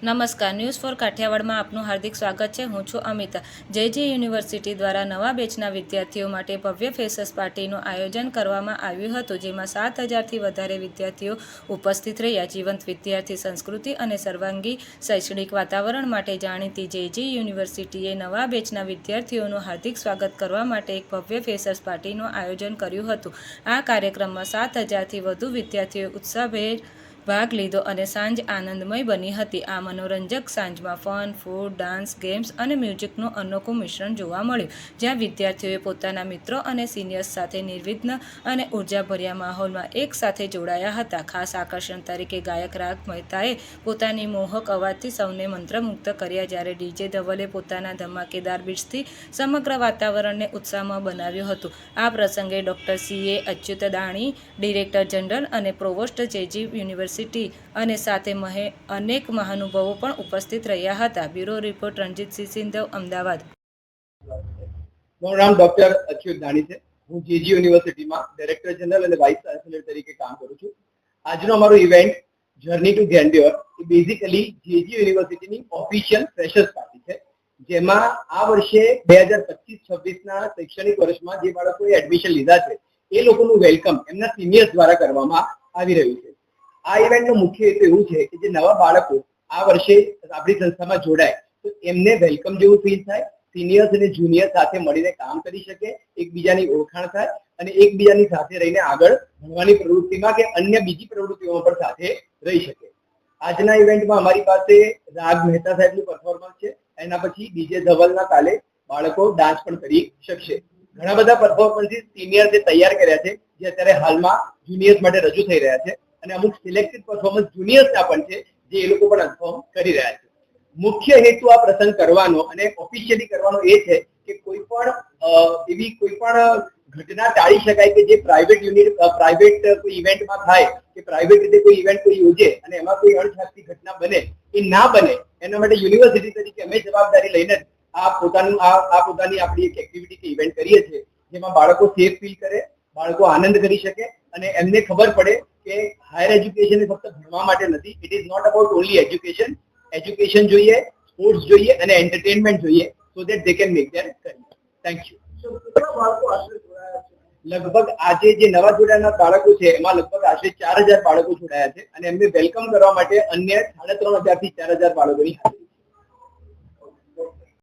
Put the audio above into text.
નમસ્કાર, news for કાઠિયાવાડમાં આપનું હાર્દિક સ્વાગત છે. હું છું અમિતા. જે જે યુનિવર્સિટી દ્વારા નવા બેચના વિદ્યાર્થીઓ માટે ભવ્ય ફેસસ પાર્ટીનું આયોજન કરવામાં આવ્યું હતું, જેમાં સાત હજારથી વધારે વિદ્યાર્થીઓ ઉપસ્થિત રહ્યા. જીવંત વિદ્યાર્થી સંસ્કૃતિ અને સર્વાંગી શૈક્ષણિક વાતાવરણ માટે જાણીતી જે જે યુનિવર્સિટીએ નવા બેચના વિદ્યાર્થીઓનું હાર્દિક સ્વાગત કરવા માટે એક ભવ્ય ફેસર્સ પાર્ટીનું આયોજન કર્યું હતું. આ કાર્યક્રમમાં સાત હજારથી વધુ વિદ્યાર્થીઓ ઉત્સાહભેર ભાગ લીધો અને સાંજ આનંદમય બની હતી. આ મનોરંજક સાંજમાં ફન, ફૂડ, ડાન્સ, ગેમ્સ અને મ્યુઝિકનું અનોખું મિશ્રણ જોવા મળ્યું, જ્યાં વિદ્યાર્થીઓએ પોતાના મિત્રો અને સિનિયર્સ સાથે નિર્વિઘ્ન અને ઉર્જાભર્યા માહોલમાં એક સાથે જોડાયા હતા. ખાસ આકર્ષણ તરીકે ગાયક રાગ મહેતાએ પોતાની મોહક અવાજથી સૌને મંત્રમુગ્ધ કર્યા, જ્યારે ડીજે ધવલે પોતાના ધમાકેદાર બીટ્સથી સમગ્ર વાતાવરણને ઉત્સાહમાં બનાવ્યું હતું. આ પ્રસંગે doctor C. A. Achyutdani director general અને પ્રોવોસ્ટ જેજી યુનિવર્સિટી અને સાથે મહે અનેક મહાનુભાવો પણ ઉપસ્થિત રહ્યા હતા. Bureau report Ranjitsinh Sindhav, Ahmedabad. મારું ડોક્ટર અચ્યુત દાણી છે હું જેજી યુનિવર્સિટીમાં ડાયરેક્ટર જનરલ અને વાઇસ ચાન્સેલર તરીકે કામ કરું છું. આજનો અમારો ઇવેન્ટ, જર્ની ટુ ગ્રેન્ડ્યોર એ બેઝિકલી જેજી યુનિવર્સિટીની ઓફિશિયલ ફ્રેશર્સ પાર્ટી છે. જેમાં આ વર્ષે બે હજાર પચીસ છવ્વીસના શૈક્ષણિક વર્ષમાં જે બાળકોએ એડમિશન લીધા છે, એ લોકોનું વેલકમ એમના સિનિયર્સ દ્વારા કરવામાં આવી રહ્યું છે. આ ઇવેન્ટનો મુખ્ય હેતુ એવું છે કે જે નવા બાળકો આ વર્ષે આપણી સંસ્થામાં જોડાય. તો એમને વેલકમ જેવું ફીલ થાય સિનિયર્સ અને જુનિયર સાથે મળીને કામ કરી શકે, એકબીજાની ઓળખાણ થાય અને એકબીજાની સાથે રહીને આગળ ભણવાની પ્રવૃત્તિમાં કે અન્ય બીજી પ્રવૃત્તિઓમાં પણ સાથે રહી શકે. આજના ઇવેન્ટમાં અમારી પાસે રાગ મહેતા સાહેબનું પરફોર્મન્સ છે. એના પછી ડીજે ધવલના તાલે બાળકો ડાન્સ પણ કરી શકશે. ઘણા બધા પરફોર્મન્સીસ સિનિયર્સે તૈયાર કર્યા છે, જે અત્યારે હાલમાં જુનિયર્સ માટે રજૂ થઈ રહ્યા છે. અને અમુક સિલેક્ટેડ પરફોર્મન્સ જુનિયર્સના પણ છે, જે એ લોકો પણ પરફોર્મ કરી રહ્યા છે. મુખ્ય હેતુ આ પ્રસંગ કરવાનો અને ઓફિશિયલી કરવાનો એ છે કે કોઈ પણ એવી કોઈ પણ ઘટના ટાળી શકાય કે જે પ્રાઇવેટ યુનિટ પ્રાઇવેટ કોઈ ઇવેન્ટમાં થાય, કે પ્રાઇવેટ રીતે કોઈ ઇવેન્ટ કોઈ યોજે અને એમાં કોઈ અણછાતી ઘટના બને, એ ના બને, એના માટે યુનિવર્સિટી તરીકે અમે જવાબદારી લઈને જ આ પોતાનું, આ પોતાની આપણી એક એક્ટિવિટી કે ઇવેન્ટ કરીએ છીએ, જેમાં બાળકો સેફ ફીલ કરે, બાળકો આનંદ કરી શકે અને એમને ખબર પડે કે હાયર એજ્યુકેશન એ ફક્ત ભણવા માટે નથી it is not about only education education જોઈએ સ્પોર્ટ્સ જોઈએ અને એન્ટરટેનમેન્ટ જોઈએ so that they can make their career thank you લગભગ આજે જે નવા જોડાયેલા બાળકો છે એમાં લગભગ આશરે ચાર હજાર બાળકો જોડાયા છે અને એમને વેલકમ કરવા માટે અન્ય સાડા ત્રણ હજારથી ચાર હજાર બાળકોની હાજરી.